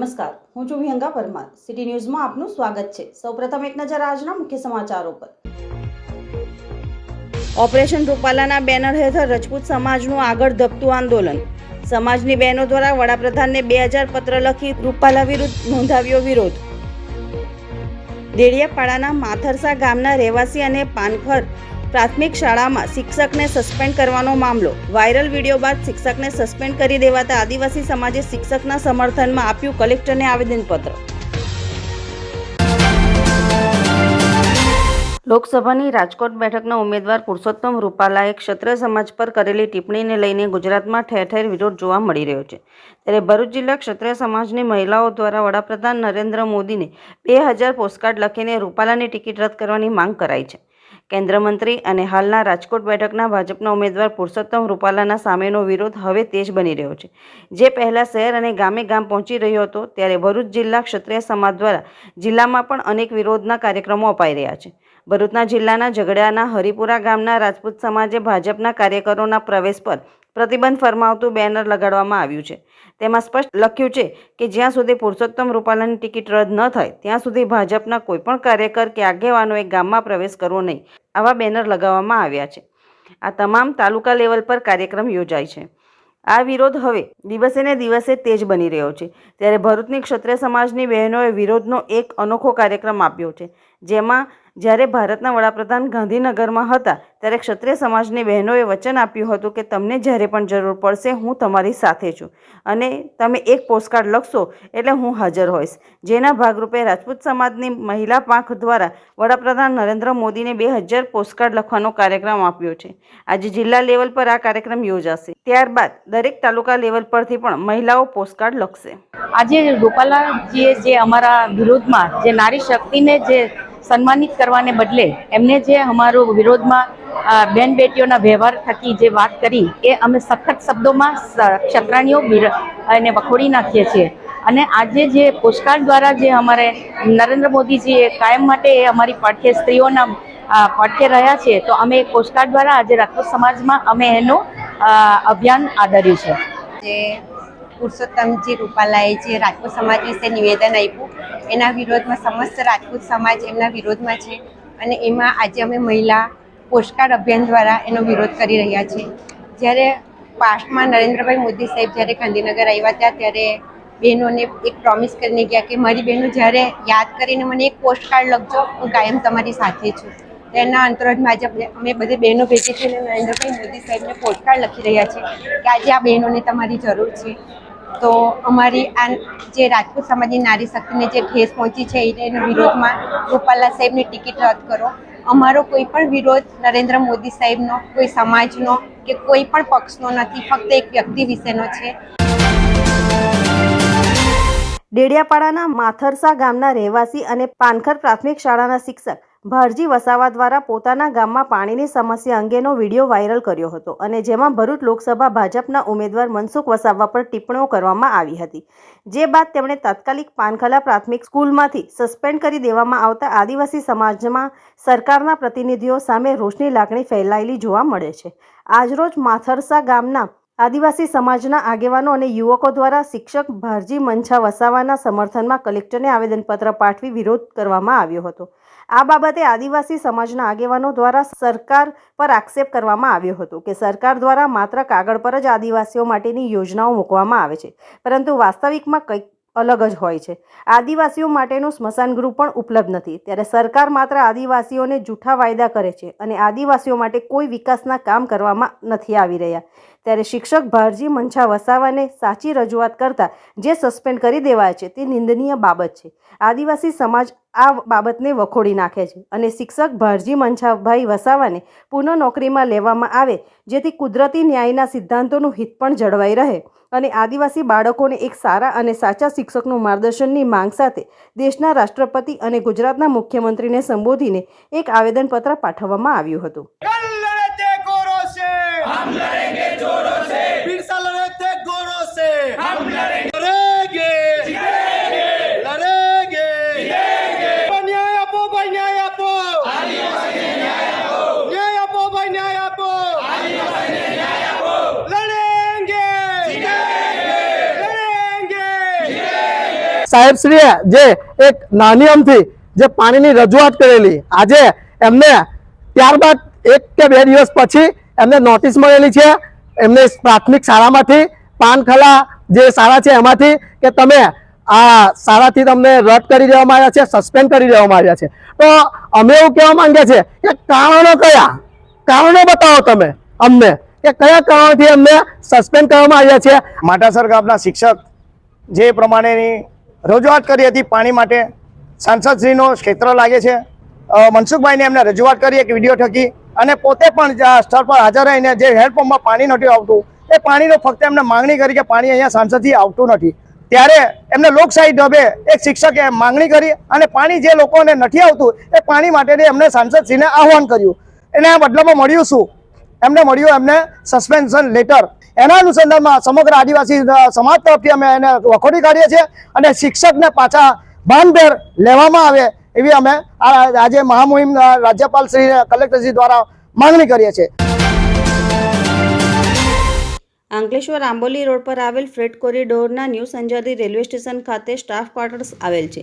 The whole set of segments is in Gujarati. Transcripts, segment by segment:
નમસ્કાર, હું છું વિહંગા પરમાર. સિટી ન્યૂઝમાં આપનું સ્વાગત છે. સૌપ્રથમ એક નજર આજના મુખ્ય સમાચારો પર. ઓપરેશન રૂપાલાના બેનર હેઠળ રજપૂત સમાજનું આગળ ધપતું આંદોલન. સમાજની બહેનો દ્વારા વડાપ્રધાનને બે હજાર પત્ર લખી રૂપાલા વિરુદ્ધ નોંધાવ્યો વિરોધ. દેડિયાપાડાના માથરસા ગામના રહેવાસી અને પાનખર પ્રાથમિક શાળામાં શિક્ષકને સસ્પેન્ડ કરવાનો મામલો. વાયરલ વીડિયો બાદ શિક્ષકને સસ્પેન્ડ કરી દેવાતા આદિવાસી સમાજે શિક્ષકના સમર્થનમાં આપ્યું કલેક્ટરને આવેદનપત્ર. લોકસભાની રાજકોટ બેઠકના ઉમેદવાર પુરુષોત્તમ રૂપાલાએ ક્ષત્રિય સમાજ પર કરેલી ટિપ્પણીને લઈને ગુજરાતમાં ઠેર ઠેર વિરોધ જોવા મળી રહ્યો છે. ત્યારે ભરૂચ જિલ્લા ક્ષત્રિય સમાજની મહિલાઓ દ્વારા વડાપ્રધાન નરેન્દ્ર મોદીને બે હજાર પોસ્ટકાર્ડ લખીને રૂપાલાની ટિકિટ રદ કરવાની માંગ કરાઈ છે. કેન્દ્ર મંત્રી અને હાલના રાજકોટ બેઠકના ભાજપના ઉમેદવાર પુરુષોત્તમ રૂપાલાના સામેનો વિરોધ હવે તેજ બની રહ્યો છે. જે પહેલા શહેર અને ગામે ગામ પહોંચી રહ્યો હતો, ત્યારે ભરૂચ જિલ્લા ક્ષત્રિય સમાજ દ્વારા જિલ્લામાં પણ અનેક વિરોધના કાર્યક્રમો અપાઈ રહ્યા છે. ભરૂચના જિલ્લાના ઝઘડાના હરિપુરા ગામના રાજપૂત સમાજે ભાજપના કાર્યકરોના પ્રવેશ પર પ્રતિબંધ ફરમાવતું બેનર લગાડવામાં આવ્યું છે. તેમાં સ્પષ્ટ લખ્યું છે કે જ્યાં સુધી પુરુષોત્તમ રૂપાલાની ટિકિટ રદ ન થાય, ત્યાં સુધી ભાજપના કોઈપણ કાર્યકર કે આગેવાનોએ ગામમાં પ્રવેશ કરવો નહીં, આવા બેનર લગાવવામાં આવ્યા છે. આ તમામ તાલુકા લેવલ પર કાર્યક્રમ યોજાય છે. આ વિરોધ હવે દિવસે ને દિવસે તેજ બની રહ્યો છે. ત્યારે ભરૂચની ક્ષત્રિય સમાજની બહેનોએ વિરોધનો એક અનોખો કાર્યક્રમ આપ્યો છે, જેમાં જ્યારે ભારતના વડાપ્રધાન ગાંધીનગરમાં હતા, ત્યારે ક્ષત્રિય સમાજની બહેનોએ વચન આપ્યું હતું કે તમને જ્યારે પણ જરૂર પડશે, હું તમારી સાથે છું. અને તમે એક પોસ્ટકાર્ડ લખશો એટલે હું હાજર હોઈશ. જેના ભાગરૂપે રાજપૂત સમાજની મહિલા પાંખ દ્વારા વડાપ્રધાન નરેન્દ્ર મોદીને બે હજાર પોસ્ટકાર્ડ લખવાનો કાર્યક્રમ આપ્યો છે. આજે જિલ્લા લેવલ પર આ કાર્યક્રમ યોજાશે. ત્યારબાદ દરેક તાલુકા લેવલ પરથી પણ મહિલાઓ પોસ્ટકાર્ડ લખશે. આજે રૂપાલાજીએ જે અમારા વિરોધમાં જે નારી શક્તિને જે સન્માનિત કરવાને બદલે એમને જે અમારો વિરોધમાં બેન બેટીઓના વ્યવહાર થકી જે વાત કરી, એ અમે સખત શબ્દોમાં ક્ષત્રાણીઓ એને વખોડી નાખીએ છીએ. અને આજે જે પોસ્ટકાર્ડ દ્વારા જે અમારે નરેન્દ્ર મોદીજીએ કાયમ માટે એ અમારી પાઠ્ય સ્ત્રીઓના પડખે રહ્યા છે, તો અમે પોસ્ટકાર્ડ દ્વારા આજે રાજપૂત સમાજમાં અમે એનું અભિયાન આદર્યું છે. પુરુષોત્તમજી રૂપાલાએ જે રાજપૂત સમાજ વિશે નિવેદન આપ્યું, એના વિરોધમાં સમસ્ત રાજપૂત સમાજ એમના વિરોધમાં છે અને એમાં આજે અમે મહિલા પોસ્ટકાર્ડ અભિયાન દ્વારા એનો વિરોધ કરી રહ્યા છીએ. જ્યારે પાસ્ટમાં નરેન્દ્રભાઈ મોદી સાહેબ જ્યારે ગાંધીનગર આવ્યા હતા, ત્યારે બહેનોને એક પ્રોમિસ કરીને ગયા કે મારી બહેનો જ્યારે યાદ કરીને મને એક પોસ્ટકાર્ડ લખજો, હું કાયમ તમારી સાથે છું. તેના અંતરોજમાં આજે અમે બધી બહેનો ભેગી થઈને નરેન્દ્રભાઈ મોદી સાહેબને પોસ્ટકાર્ડ લખી રહ્યા છે કે આજે આ બહેનોને તમારી જરૂર છે. તો અમારી આ જે રાજપૂત સમાજની નારી શક્તિને જે ઠેસ પહોંચી છે એના વિરોધમાં રૂપાલા સાહેબની ટિકિટ રદ કરો. અમારો કોઈ પણ વિરોધ નરેન્દ્ર મોદી સાહેબનો, કોઈ સમાજનો કે કોઈ પણ પક્ષનો નથી, ફક્ત એક વ્યક્તિ વિશેનો છે. ડેડિયાપાડાના માથરસા ગામના રહેવાસી અને પાનખર પ્રાથમિક શાળાના શિક્ષક ભારજી વસાવા દ્વારા પોતાના ગામમાં પાણીની સમસ્યા અંગેનો વીડિયો વાયરલ કર્યો હતો અને જેમાં ભરૂચ લોકસભા ભાજપના ઉમેદવાર મનસુખ વસાવા પર ટિપ્પણીઓ કરવામાં આવી હતી. જે બાદ તેમણે તાત્કાલિક પાનખલા પ્રાથમિક સ્કૂલમાંથી સસ્પેન્ડ કરી દેવામાં આવતા આદિવાસી સમાજમાં સરકારના પ્રતિનિધિઓ સામે રોષની લાગણી ફેલાયેલી જોવા મળે છે. આજરોજ માથરસા ગામના આદિવાસી સમાજના આગેવાનો અને યુવકો દ્વારા શિક્ષક ભારજી મંછા વસાવાના સમર્થનમાં કલેક્ટરને આવેદનપત્ર પાઠવી વિરોધ કરવામાં આવ્યો હતો. આ બાબતે આદિવાસી સમાજના આગેવાનો દ્વારા સરકાર પર આક્ષેપ કરવામાં આવ્યો હતો કે સરકાર દ્વારા માત્ર કાગળ પર જ આદિવાસીઓ માટેની યોજનાઓ મૂકવામાં આવે છે, પરંતુ વાસ્તવિકમાં કંઈક અલગ જ હોય છે. આદિવાસીઓ માટેનું સ્મશાન ગૃહ પણ ઉપલબ્ધ નથી. ત્યારે સરકાર માત્ર આદિવાસીઓને જૂઠા વાયદા કરે છે અને આદિવાસીઓ માટે કોઈ વિકાસના કામ કરવામાં નથી આવી રહ્યા. ત્યારે શિક્ષક ભારજી મંછા વસાવાને સાચી રજૂઆત કરતા જે સસ્પેન્ડ કરી દેવાય છે તે નિંદનીય બાબત છે. આદિવાસી સમાજ આ બાબતને વખોડી નાખે છે અને શિક્ષક ભારજી મંછાભાઈ વસાવાને પુનઃ નોકરીમાં લેવામાં આવે, જેથી કુદરતી ન્યાયના સિદ્ધાંતોનું હિત પણ જળવાઈ રહે અને આદિવાસી બાળકોને એક સારા અને સાચા શિક્ષકનું માર્ગદર્શનની માંગ સાથે દેશના રાષ્ટ્રપતિ અને ગુજરાતના મુખ્યમંત્રીને સંબોધીને એક આવેદનપત્ર પાઠવવામાં આવ્યું હતું. સાહેબશ્રીએ જે એક નાની અમથી જે પાણીની રજૂઆત કરેલી, આજે એમને ત્યારબાદ એક કે બે દિવસ પછી એમને નોટિસ મળેલી છે. એમને પ્રાથમિક શાળામાંથી, પાનખલા જે શાળા છે એમાંથી કે તમે આ શાળાથી તમને રદ કરી દેવામાં આવ્યા છે સસ્પેન્ડ કરી દેવામાં આવ્યા છે. તો અમે એવું કહેવા માંગીએ છીએ કે કારણો કયા? કારણો બતાવો તમે અમને કે કયા કારણોથી અમને સસ્પેન્ડ કરવામાં આવ્યા છે? માટાસર ગામના શિક્ષક જે પ્રમાણેની રજૂઆત કરી હતી પાણી માટે. સાંસદશ્રીનો ક્ષેત્ર લાગે છે. મનસુખભાઈને એમને રજૂઆત કરી, એક વીડિયો થકી અને પોતે પણ સ્થળ પર હાજર રહીને જે હેન્ડપંપમાં પાણી નથી આવતું, એ પાણીનો ફક્ત એમને માંગણી કરી કે પાણી અહીંયા સાંસદથી આવતું નથી. ત્યારે એમને લોકશાહી ઢબે એક શિક્ષકે માંગણી કરી અને પાણી જે લોકોને નથી આવતું, એ પાણી માટે એમને સાંસદશ્રીને આહવાન કર્યું. એના બદલામાં મળ્યું શું? એમને મળ્યું એમને સસ્પેન્શન લેટર એના અનુસંધાનમાં સમગ્ર આદિવાસી સમાજ તરફથી અમે એને વખોડી કાઢીએ છીએ અને શિક્ષકને પાછા ભાનભેર લેવામાં આવે એવી અમે આજે મહામુહિમ રાજ્યપાલ શ્રી કલેક્ટરશ્રી દ્વારા માંગણી કરીએ છીએ. અંકલેશ્વર આંબોલી રોડ પર આવેલ ફ્રેટ કોરિડોરના ન્યૂ સંજારી રેલવે સ્ટેશન ખાતે સ્ટાફ ક્વાર્ટર્સ આવેલ છે,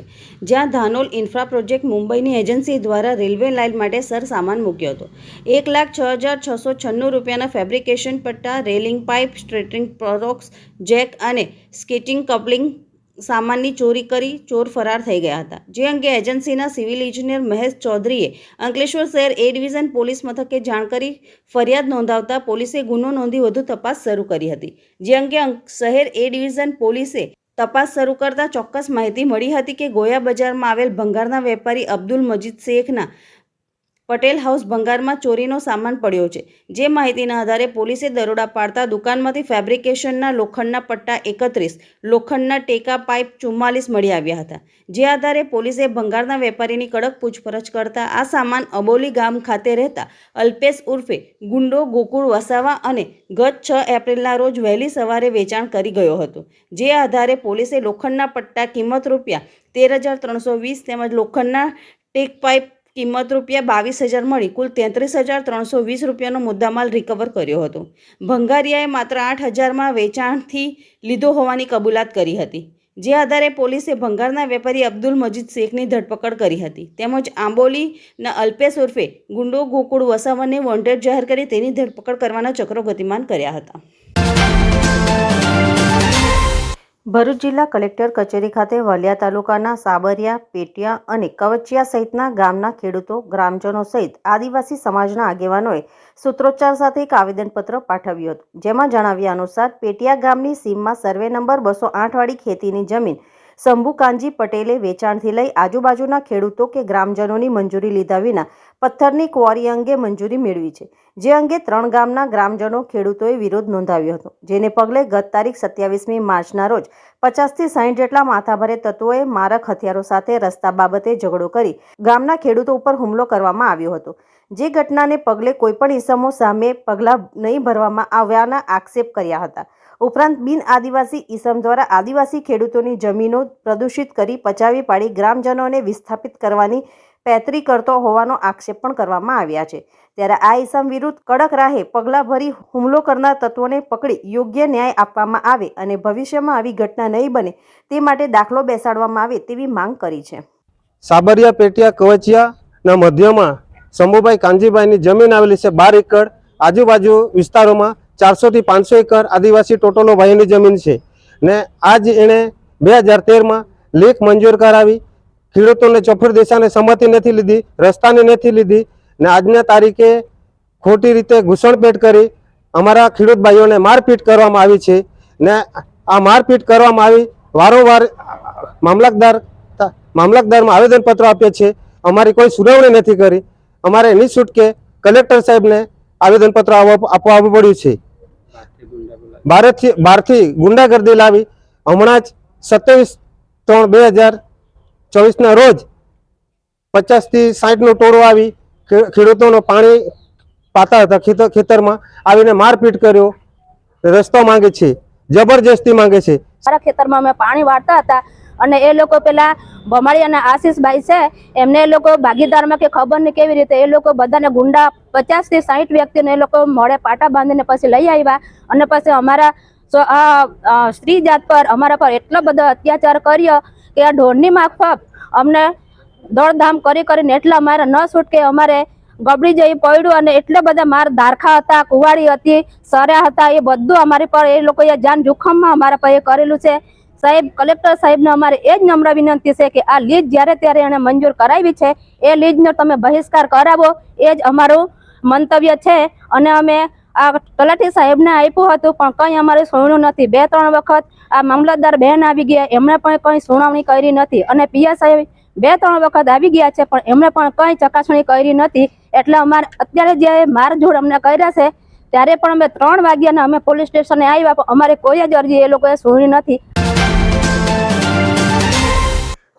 જ્યાં ધાનોલ ઇન્ફ્રા પ્રોજેક્ટ મુંબઈની એજન્સી દ્વારા રેલવે લાઇન માટે સર સામાન મૂક્યો હતો. એક લાખ છ હજાર છસો છન્નું રૂપિયાના ફેબ્રિકેશન પટ્ટા, રેલિંગ પાઇપ, સ્ટ્રેટિંગ પ્રોરોક્સ જેક અને સ્કેટિંગ કપલિંગ સામાનની ચોરી કરી, ચોર ફરાર થઈ ગયા હતા. જે અંગે એજન્સીના સિવિલ ઇજનેર મહેશ ચૌધરીએ અંકલેશ્વર શહેર એ ડિવિઝન પોલીસ મથકે જાણ કરી ફરિયાદ નોંધાવતા પોલીસે ગુનો નોંધી વધુ તપાસ શરૂ કરી હતી. જે અંગે શહેર એ ડિવિઝન પોલીસે તપાસ શરૂ કરતા ચોક્કસ માહિતી મળી હતી કે ગોયા બજારમાં આવેલ ભંગારના વેપારી અબ્દુલ મજીદ શેખના પટેલ હાઉસ ભંગારમાં ચોરીનો સામાન પડ્યો છે. જે માહિતીના આધારે પોલીસે દરોડા પાડતા દુકાનમાંથી ફેબ્રિકેશનના લોખંડના પટ્ટા એકત્રીસ, લોખંડના ટેકા પાઇપ ચુમ્માલીસ મળી આવ્યા હતા. જે આધારે પોલીસે ભંગારના વેપારીની કડક પૂછપરછ કરતા આ સામાન અબોલી ગામ ખાતે રહેતા અલ્પેશ ઉર્ફે ગુંડો ગોકુળ વસાવા અને ગત છ એપ્રિલના રોજ વહેલી સવારે વેચાણ કરી ગયો હતો. જે આધારે પોલીસે લોખંડના પટ્ટા કિંમત રૂપિયા તેર હજાર ત્રણસો વીસ તેમજ લોખંડના ટેક પાઇપ કિંમત રૂપિયા બાવીસ હજાર મળી, કુલ તેત્રીસ હજાર ત્રણસો વીસ રૂપિયાનો મુદ્દામાલ રિકવર કર્યો હતો. ભંગારિયાએ માત્ર આઠ હજારમાં વેચાણથી લીધો હોવાની કબૂલાત કરી હતી. જે આધારે પોલીસે ભંગારના વેપારી અબ્દુલ મજીદ શેખની ધરપકડ કરી હતી. તેમજ આંબોલીના અલ્પેશ ઉર્ફે ગુંડો ગોકુળ વસાવાને વોન્ટેડ જાહેર કરી તેની ધરપકડ કરવાના ચક્રો ગતિમાન કર્યા હતા. ભરૂચ જિલ્લા કલેક્ટર કચેરી ખાતે વલિયા તાલુકાના સાબરિયા, પેટિયા અને કવચિયા સહિતના ગામના ખેડૂતો, ગ્રામજનો સહિત આદિવાસી સમાજના આગેવાનોએ સૂત્રોચ્ચાર સાથે એક આવેદનપત્ર પાઠવ્યું હતું. જેમાં જણાવ્યા અનુસાર, પેટિયા ગામની સીમમાં સર્વે નંબર બસો આઠવાળી ખેતીની જમીન શંભુ કાંજી પટેલે વેચાણથી લઈ આજુબાજુના ખેડૂતો કે ગ્રામજનોની મંજૂરી લીધા વિના પથ્થરની ક્વોરી અંગે મંજૂરી મેળવી છે. જે અંગે ત્રણ ગામના ગ્રામજનો ખેડૂતોએ વિરોધ નોંધાવ્યો હતો. જેને પગલે ગત તારીખ સત્યાવીસમી માર્ચના રોજ પચાસથી સાઠ જેટલા માથાભારે તત્વોએ મારક હથિયારો સાથે રસ્તા બાબતે ઝઘડો કરી ગામના ખેડૂતો ઉપર હુમલો કરવામાં આવ્યો હતો. જે ઘટનાને પગલે કોઈપણ ઇસમો સામે પગલાં નહીં ભરવામાં આવ્યાના આક્ષેપ કર્યા હતા. ઉપરાંત બિન આદિવાસી ઇસમ દ્વારા આદિવાસી ખેડૂતોની જમીનો પ્રદૂષિત કરી પચાવી પાડી ગ્રામજનોને વિસ્થાપિત કરવાની પેતરી કરતો હોવાનો આક્ષેપ પણ કરવામાં આવ્યા છે. ત્યારે આ ઇસમ વિરુદ્ધ કડક રાહે પગલાં ભરી હુમલો કરનાર તત્વોને પકડી યોગ્ય ન્યાય આપવામાં આવે અને ભવિષ્યમાં આવી ઘટના નહીં બને તે માટે દાખલો બેસાડવામાં આવે તેવી માંગ કરી છે. સાબરિયા, પેટિયા કવચિયાના મધ્યમાં શંભુભાઈ કાંજીભાઈની જમીન આવેલી છે બાર એકર આજુબાજુ વિસ્તારોમાં ચારસોથી પાંચસો એકર આદિવાસી ટોટોનો ભાઈની જમીન છે. ને આજ એણે બે હજાર તેરમાં લેખ મંજૂર કરાવી. ખેડૂતોને ચોફર દિશાને સંમતિ નથી લીધી, રસ્તાની નથી લીધી. ને આજના તારીખે ખોટી રીતે ઘૂસણપેટ કરી અમારા ખેડૂત ભાઈઓને મારપીટ કરવામાં આવી છે. ને આ મારપીટ કરવામાં આવી વારંવાર મામલતદાર મામલતદારમાં આવેદનપત્રો આપ્યા છે. અમારી કોઈ સુનાવણી નથી કરી. અમારે નિઃશુલ્કે કલેક્ટર સાહેબને આવેદનપત્ર આપવા આવવું પડ્યું છે. ભારતથી બહારથી ગુંડાગર્દી લાવી. હમણાં જ સત્યાવીસ ત્રણ બે હજાર ચોવીસના રોજ પચાસથી સાઠનું ટોળું આવી. ખેડૂતોનો પાણી પાતા હતા ખેતર ખેતરમાં. આવીને મારપીટ કર્યો. રસ્તો માંગે છે. જબરજસ્તી માંગે છે. મારા ખેતરમાં અમે પાણી વાળતા હતા. અને એ લોકો પેલા ભમાળી અને આશીષભાઈ છે, એમને એ લોકો ભાગીદારમાં કે ખબર નહીં કેવી રીતે, એ લોકો બધાને ગુંડા પચાસથી સાઠ વ્યક્તિને એ લોકો મોડે પાટા બાંધીને પછી લઈ આવ્યા. અને પછી અમારા સ્ત્રી જાત પર અમારા પર એટલો બધો અત્યાચાર કર્યો કે આ ઢોરની માફક અમને દોડધામ કરી કરીને એટલા અમારે ન છૂટકે અમારે ગબડી જઈ પડ્યું અને એટલા બધા માર દારખા હતા, કુવાડી હતી, સર્યા હતા, એ બધું અમારી પર એ લોકોએ જાન જોખમમાં અમારા પર કરેલું છે. સાહેબ, કલેક્ટર સાહેબને અમારે એ જ નમ્ર વિનંતી છે કે આ લીજ જ્યારે ત્યારે એને મંજૂર કરાવી છે, એ લીજનો તમે બહિષ્કાર કરાવો. એ જ અમારું મંતવ્ય છે અને અમે આ તલાટી સાહેબને આપ્યું હતું, પણ કંઈ અમારે સુણ્યું નથી. બે, ત્રણ વખત આ મામલતદાર બેન આવી ગયા, એમણે પણ કંઈ સુનાવણી કરી નથી. અને પીએસ સાહેબ બે, ત્રણ વખત આવી ગયા છે, પણ એમણે પણ કંઈ ચકાસણી કરી નથી. એટલે અમારે અત્યારે જે મારઝોડ અમને કર્યા છે, ત્યારે પણ અમે ત્રણ વાગ્યાના અમે પોલીસ સ્ટેશને આવ્યા અમારે કોઈ જ અરજી એ લોકોએ સુણી નથી.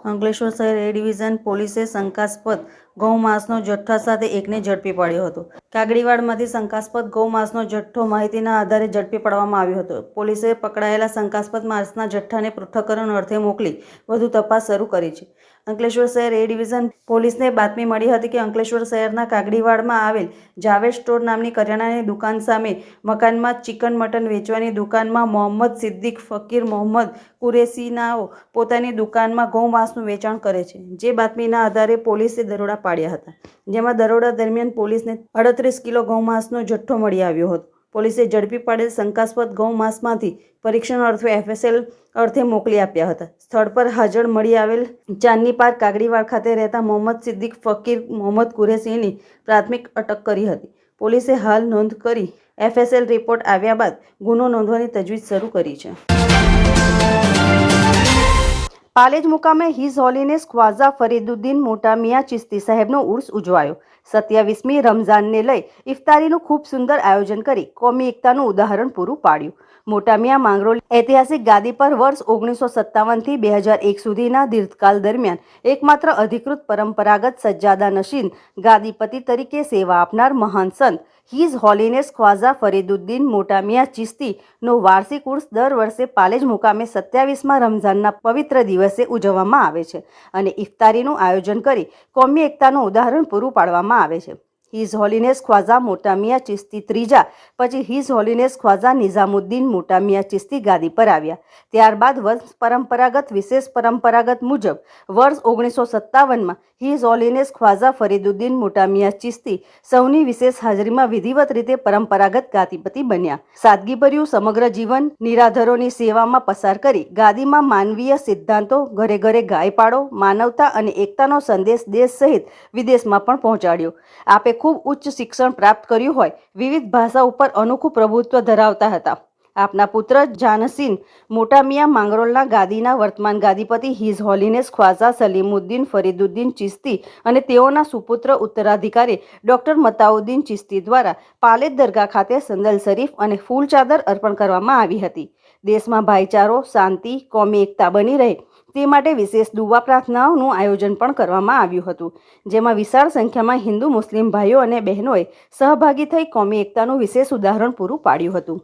અંકલેશ્વર શહેર એ ડિવિઝન પોલીસે શંકાસ્પદ ગૌમાંસનો જથ્થા સાથે એકને ઝડપી પાડ્યો હતો. કાગડીવાડમાંથી શંકાસ્પદ ગૌમાંસનો જથ્થો માહિતીના આધારે ઝડપી પાડવામાં આવ્યો હતો. પોલીસે પકડાયેલા શંકાસ્પદ માંસના જથ્થાને પૃથ્થકરણ અર્થે મોકલી વધુ તપાસ શરૂ કરી છે. અંકલેશ્વર શહેર એ ડિવિઝન પોલીસને બાતમી મળી હતી કે અંકલેશ્વર શહેરના કાગડીવાડમાં આવેલ જાવેદ સ્ટોર નામની કરિયાણાની દુકાન સામે મકાનમાં ચિકન મટન વેચવાની દુકાનમાં મોહમ્મદ સિદ્દીક, ફકીર મોહમ્મદ કુરેશીનાઓ પોતાની દુકાનમાં ગૌમાંસનું વેચાણ કરે છે. જે બાતમીના આધારે પોલીસે દરોડા પાડ્યા હતા. જેમાં દરોડા દરમિયાન પોલીસને અડત્રીસ કિલો ગૌમાંસનો જથ્થો મળી આવ્યો હતો. પોલીસે ઝડપી પાડેલ શંકાસ્પદ ગૌમાંસમાંથી પરીક્ષણ અર્થે એફએસએલ અર્થે મોકલી આપ્યા હતા. સ્થળ પર હાજર મળી આવેલ ચાંદની પાર્ક કાગડીવાડ ખાતે રહેતા મોહમ્મદ સિદ્દીક ફકીર મોહમ્મદ કુરેશીની પ્રાથમિક અટક કરી હતી. પોલીસે હાલ નોંધ કરી એફએસએલ રિપોર્ટ આવ્યા બાદ ગુનો નોંધવાની તજવીજ શરૂ કરી છે. પાલેજ મુકામે હિઝ હોલીનેસ ખ્વાઝા ફરીદુદ્દીન મોટા મિયા ચિસ્તી સાહેબનો ઉર્સ ઉજવાયો. સત્યાવીસમી રમઝાનને લઈ ઇફતારીનું ખૂબ સુંદર આયોજન કરી કોમી એકતાનું ઉદાહરણ પૂરું પાડ્યું. મોટા મિયા માંગરોળ ઐતિહાસિક ગાદી પર વર્ષ ઓગણીસો સત્તાવનથી બે હજાર એક સુધીના દીર્ઘકાલ દરમિયાન એકમાત્ર અધિકૃત પરંપરાગત સજ્જાદા નશીન ગાદીપતિ તરીકે સેવા આપનાર મહાન સંત હિઝ હોલીનેસ ખ્વાઝા ફરીદુદ્દીન મોટામિયા ચિસ્તીનો વાર્ષિક ઉર્સ દર વર્ષે પાલેજ મુકામે સત્યાવીસમાં રમઝાનના પવિત્ર દિવસે ઉજવવામાં આવે છે અને ઇફતારીનું આયોજન કરી કોમી એકતાનું ઉદાહરણ પૂરું પાડવામાં આવે છે. હિઝ હોલીનેસ ખ્વાઝા મોટામિયા ચિસ્તી ત્રીજા, પછી હિઝ હોલીનેસ ખ્વાઝા નિઝામુદ્દીન મોટામિયા ચિસ્તી ગાદી પર આવ્યા. ત્યારબાદ વંશ પરંપરાગત, વિશેષ પરંપરાગત મુજબ, વર્ષ ઓગણીસો સત્તાવનમાં હિઝ હોલીનેસ ખ્વાઝા ફરીદુદ્દીન મોટામિયા ચિસ્તી સૌની વિશેષ હાજરીમાં વિધિવત રીતે પરંપરાગત ગાદીપતિ બન્યા. સાદગીભર્યું સમગ્ર જીવન નિરાધરોની સેવામાં પસાર કરી ગાદીમાં માનવીય સિદ્ધાંતો ઘરે ઘરે ગાય પાડો માનવતા અને એકતાનો સંદેશ દેશ સહિત વિદેશમાં પણ પહોંચાડ્યો. આપે ખૂબ ઉચ્ચ શિક્ષણ પ્રાપ્ત કર્યું હોય, વિવિધ ભાષા ઉપર અનોખું પ્રભુત્વ ધરાવતા હતા. આપના પુત્ર જાનસીન મોટા મિયા માંગરોળના ગાદીના વર્તમાન ગાદીપતિ હિઝ હોલીનેસ ખ્વાઝા સલીમુદ્દીન ફરીદુદ્દીન ચિસ્તી અને તેઓના સુપુત્ર ઉત્તરાધિકારી ડોક્ટર મતાઉદ્દીન ચિસ્તી દ્વારા પાલેદ દરગાહ ખાતે સંદલ શરીફ અને ફૂલ ચાદર અર્પણ કરવામાં આવી હતી. દેશમાં ભાઈચારો, શાંતિ, કોમી એકતા બની રહે તે માટે વિશેષ દુવા પ્રાર્થનાઓનું આયોજન પણ કરવામાં આવ્યું હતું, જેમાં વિશાળ સંખ્યામાં હિન્દુ, મુસ્લિમ ભાઈઓ અને બહેનોએ સહભાગી થઈ કોમી એકતાનું વિશેષ ઉદાહરણ પૂરું પાડ્યું હતું.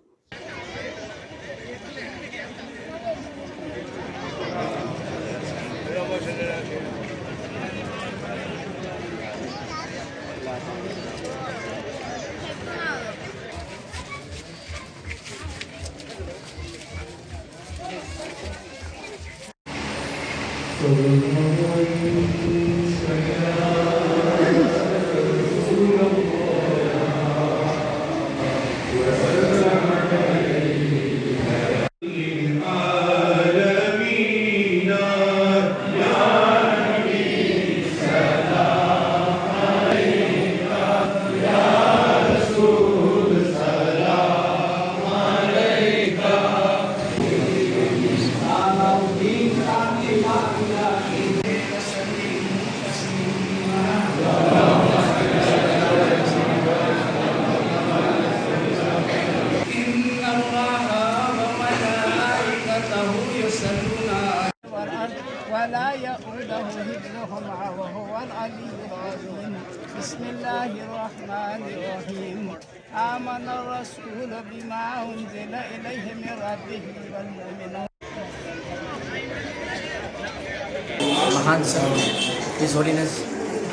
મહાન Holiness Hazrat Holiness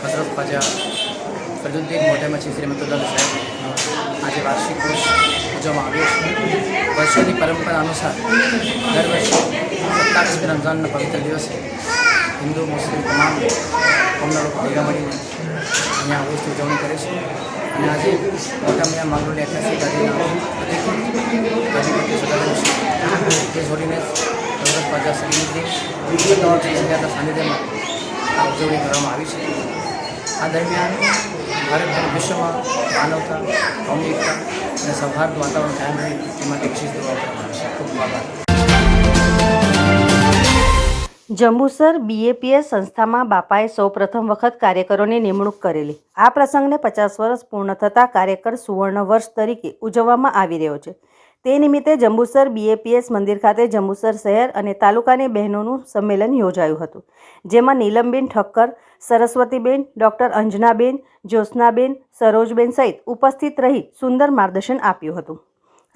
Hazrat Khwaja છે મોટેમચ્છી શ્રીમતુલ્લાહ સાહેબ આજે વાર્ષિક વર્ષ ઉજવવામાં આવ્યો છે વર્ષોની પરંપરા અનુસાર દર વર્ષે સત્તાવીસમી રમઝાનનો પવિત્ર દિવસે હિન્દુ મુસ્લિમ તમામ કોમના લોકો ભેગા મળીને અહીંયા વર્ષની ઉજવણી કરે છે અને આજે મોટા મિયા માંગરોળની ઐતિહાસિક ગાદીના અધિપતિ સદાનંદ તે જોડીને બાજા સલીમુદ્દીન જગ્યાના સાનિધ્યમાં આ ઉજવણી કરવામાં આવી છે. આ દરમિયાન ભારત અને વિશ્વમાં માનવતા કોમી અને સૌહાર્દ વાતાવરણ કાયમ રહે તે માટે વિશેષ દુઆ ખૂબ આભાર. જંબુસર બીએપીએસ સંસ્થામાં બાપાએ સૌપ્રથમ વખત કાર્યકરોની નિમણૂક કરેલી. આ પ્રસંગને પચાસ વર્ષ પૂર્ણ થતા કાર્યકર સુવર્ણ વર્ષ તરીકે ઉજવવામાં આવી રહ્યો છે. તે નિમિત્તે જંબુસર બીએપીએસ મંદિર ખાતે જંબુસર શહેર અને તાલુકાની બહેનોનું સંમેલન યોજાયું હતું, જેમાં નીલમબેન ઠક્કર, સરસ્વતીબેન, ડૉક્ટર અંજનાબેન, જ્યોત્સનાબેન, સરોજબેન સહિત ઉપસ્થિત રહી સુંદર માર્ગદર્શન આપ્યું હતું.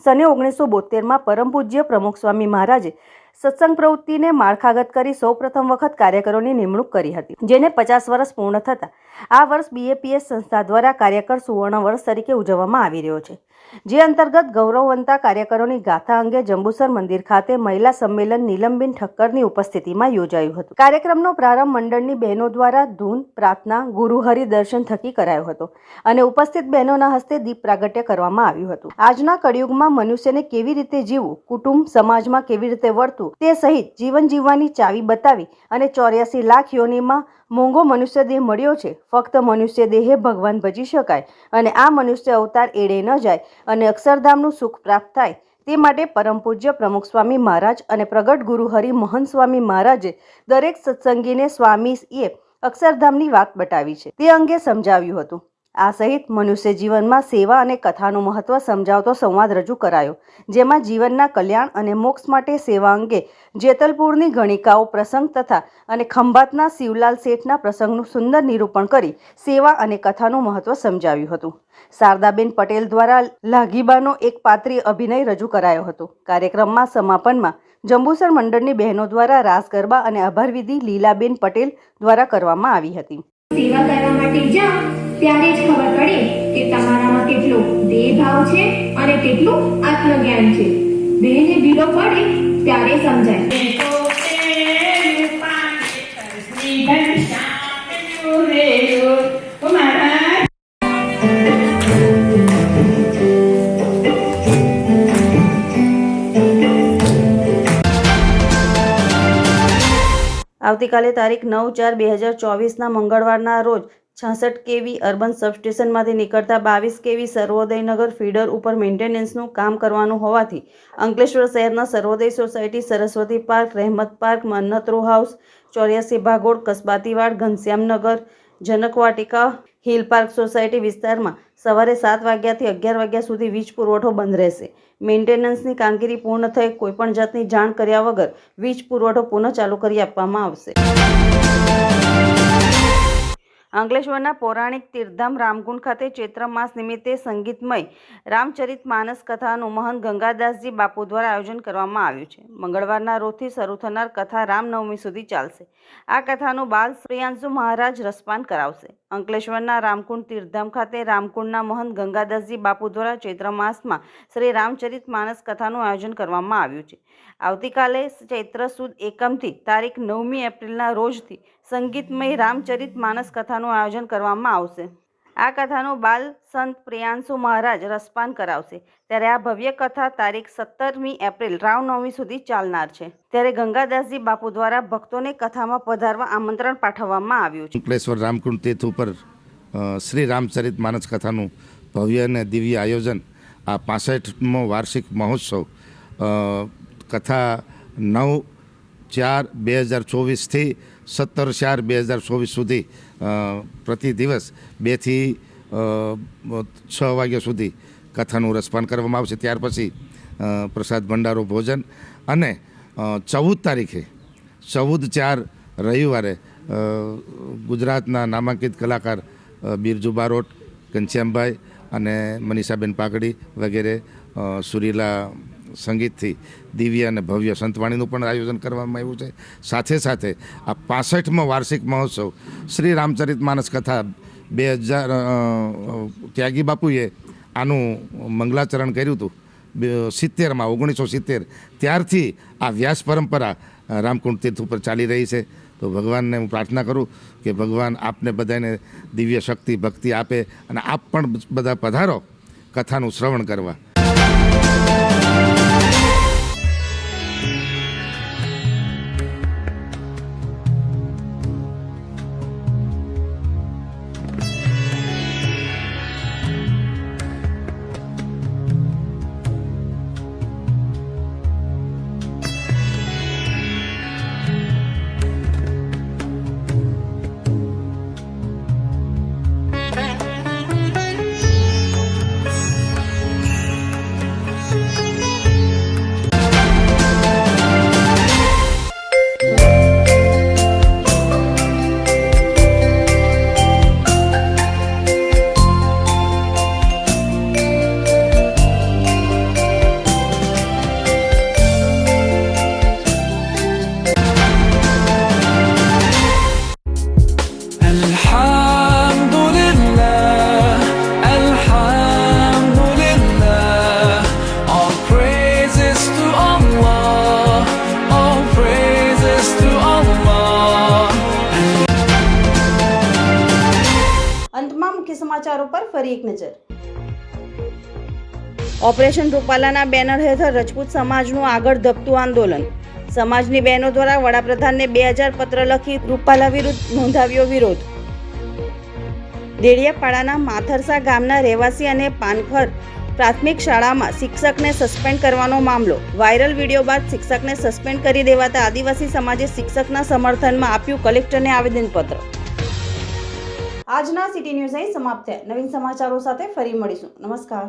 સને ઓગણીસો બોતેરમાં પરમ પૂજ્ય પ્રમુખ સ્વામી મહારાજે સત્સંગ પ્રવૃત્તિને માળખાગત કરી સૌપ્રથમ વખત કાર્યકરોની નિમણૂક કરી હતી, જેને પચાસ વર્ષ પૂર્ણ થતાં આ વર્ષ બીએપીએસ સંસ્થા દ્વારા કાર્યકર સુવર્ણ વર્ષ તરીકે ઉજવવામાં આવી રહ્યો છે. જે અંતર્ગત ગૌરવવંતા કાર્યકરોની ગાથા અંગે જંબુસર મંદિર ખાતે મહિલા સંમેલન નીલમબેન ઠક્કરની ઉપસ્થિતિમાં યોજાયું હતું. કાર્યક્રમનો પ્રારંભ મંડળની બહેનો દ્વારા ધૂન, પ્રાર્થના, ગુરુહરિ દર્શન થકી કરાયો હતો અને ઉપસ્થિત બહેનોના હસ્તે દીપ પ્રાગટ્ય કરવામાં આવ્યું હતું. આજના કળિયુગમાં મનુષ્યને કેવી રીતે જીવવું, કુટુંબ, સમાજમાં કેવી રીતે વર્તવું તે સહિત જીવન જીવવાની ચાવી બતાવી અને ચોર્યાસી લાખ યોનિમાં મોંઘો મનુષ્ય દેહ મળ્યો છે. ફક્ત મનુષ્ય દેહે ભગવાન ભજી શકાય અને આ મનુષ્ય અવતાર એળે ન જાય અને અક્ષરધામનું સુખ પ્રાપ્ત થાય. તે માટે પરમ પૂજ્ય પ્રમુખ સ્વામી મહારાજ અને પ્રગટ ગુરુ હરિ મહંત સ્વામી મહારાજે દરેક સત્સંગીને સ્વામીએ અક્ષરધામની વાત બતાવી છે. તે અંગે સમજાવ્યું હતું. આ સહિત મનુષ્ય જીવનમાં સેવા અને કથાનું મહત્વ સમજાવતો સંવાદ રજૂ કરાયો, જેમાં જીવનના કલ્યાણ અને મોક્ષ માટે સેવા અંગે જેતલપુરની ગણિકાઓ પ્રસંગ તથા અને ખંભાતના શિવલાલ શેઠના પ્રસંગનું સુંદર નિરૂપણ કરી સેવા અને કથાનું મહત્વ સમજાવ્યું હતું. શારદાબેન પટેલ દ્વારા લાગીબાનો એક પાત્રી અભિનય રજૂ કરાયો હતો. કાર્યક્રમમાં સમાપનમાં જંબુસર મંડળની બહેનો દ્વારા રાસ ગરબા અને આભારવિધિ લીલાબેન પટેલ દ્વારા કરવામાં આવી હતી. સેવા કરવા માટે જાઓ ત્યારે જ ખબર પડે કે તમારામાં કેટલો દેહ ભાવ છે અને કેટલું આત્મજ્ઞાન છે. દેહને ભીડો પડે ત્યારે સમજાય. આવતીકાલે તારીખ નવ ચાર બે હજાર ચોવીસના મંગળવારના રોજ છાસઠ કેવી અર્બન સબસ્ટેશનમાંથી નીકળતા બાવીસ કેવી સર્વોદયનગર ફીડર ઉપર મેન્ટેનન્સનું કામ કરવાનું હોવાથી અંકલેશ્વર શહેરના Sarvodaya society, Saraswati park, Rahemat park Mannat house, Choryasi Bhagol, Kasbativad, Ghanshyamnagar, Janakvatika hill park society વિસ્તારમાં સવારે સાત વાગ્યાથી અગિયાર વાગ્યા સુધી વીજ પુરવઠો બંધ રહેશે. મેન્ટેનન્સની કામગીરી પૂર્ણ થઈ કોઈપણ જાતની જાણ કર્યા વગર વીજ પુરવઠો પુનઃ ચાલુ કરી આપવામાં આવશે. અંકલેશ્વરના પૌરાણિક તીર્થધામ રામકુંડ ખાતે ચૈત્ર માસ નિમિત્તે સંગીતમય રામચરિત માનસ કથાનું મહંત ગંગાદાસજી બાપુ દ્વારા આયોજન કરવામાં આવ્યું છે. મંગળવારના રોજથી શરૂ થનાર કથા રામનવમી સુધી ચાલશે. આ કથાનું બાલ પ્રિયાંશુ મહારાજ રસપાન કરાવશે. અંકલેશ્વરના રામકુંડ તીર્થધામ ખાતે રામકુંડના મહંત ગંગાદાસજી બાપુ દ્વારા ચૈત્ર માસમાં શ્રી રામચરિત માનસ કથાનું આયોજન કરવામાં આવ્યું છે. આવતીકાલે ચૈત્ર સુદ એકમથી તારીખ નવમી એપ્રિલના રોજથી સંગીતમય રામચરિત માનસ કથાનું આયોજન કરવામાં આવશે. આ કથાનું બાલ સંત પ્રિયાંશુ મહારાજ રસપાન કરાવશે. ત્યારે આ ભવ્ય કથા તારીખ સત્તરમી એપ્રિલ રામનવમી સુધી ચાલનાર છે. ત્યારે ગંગાદાસજી બાપુ દ્વારા ભક્તોને કથામાં પધારવા આમંત્રણ પાઠવવામાં આવ્યું છે. શુક્લેશ્વર રામકુંડ તીર્થ ઉપર શ્રી રામચરિત માનસ કથાનું ભવ્ય અને દિવ્ય આયોજન, આ પાસઠમો વાર્ષિક મહોત્સવ કથા નવ ચાર બે હજાર ચોવીસથી સત્તર ચાર બે હજાર ચોવીસ સુધી પ્રતિ દિવસ બેથી છ વાગ્યા સુધી કથાનું રસપાન કરવામાં આવશે. ત્યાર પછી પ્રસાદ ભંડારો ભોજન અને ચૌદ તારીખે, ચૌદ ચાર રવિવારે ગુજરાતના નામાંકિત કલાકાર બિરજુ બારોટ, ઘનશ્યામભાઈ અને મનીષાબેન પાઘડી વગેરે સુરીલા સંગીતથી દિવ્ય અને ભવ્ય સંતવાણીનું પણ આયોજન કરવામાં આવ્યું છે. સાથે સાથે આ પાસઠમો વાર્ષિક મહોત્સવ શ્રી રામચરિત માનસ કથા બે હજાર ત્યાગી બાપુએ આનું મંગલાચરણ કર્યું હતું. સિત્તેરમાં, ઓગણીસો સિત્તેર. ત્યારથી આ વ્યાસ પરંપરા રામકુંડ તીર્થ ઉપર ચાલી રહી છે. તો ભગવાનને હું પ્રાર્થના કરું કે ભગવાન આપને બધાને દિવ્ય શક્તિ, ભક્તિ આપે અને આપ પણ બધા પધારો કથાનું શ્રવણ કરવા. ઓપરેશન રૂપાલાના બેનર હેઠળ રજપૂત સમાજનું આગળ ધપતું આંદોલન. સમાજની બહેનો દ્વારા વડાપ્રધાનને બે હજાર પત્ર લખી રૂપાલા વિરુદ્ધ નોંધાવ્યો વિરોધ. દેડિયાપાડાના માથરસા ગામના રહેવાસી અને પાનખર પ્રાથમિક શાળામાં શિક્ષકને સસ્પેન્ડ કરવાનો મામલો. વાયરલ વીડિયો બાદ શિક્ષકને સસ્પેન્ડ કરી દેવાતા આદિવાસી સમાજે શિક્ષકના સમર્થનમાં આપ્યું કલેક્ટરને આવેદનપત્ર. આજના સિટી ન્યૂઝ અહીં સમાપ્ત થયા. નવીન સમાચારો સાથે ફરી મળીશું. નમસ્કાર.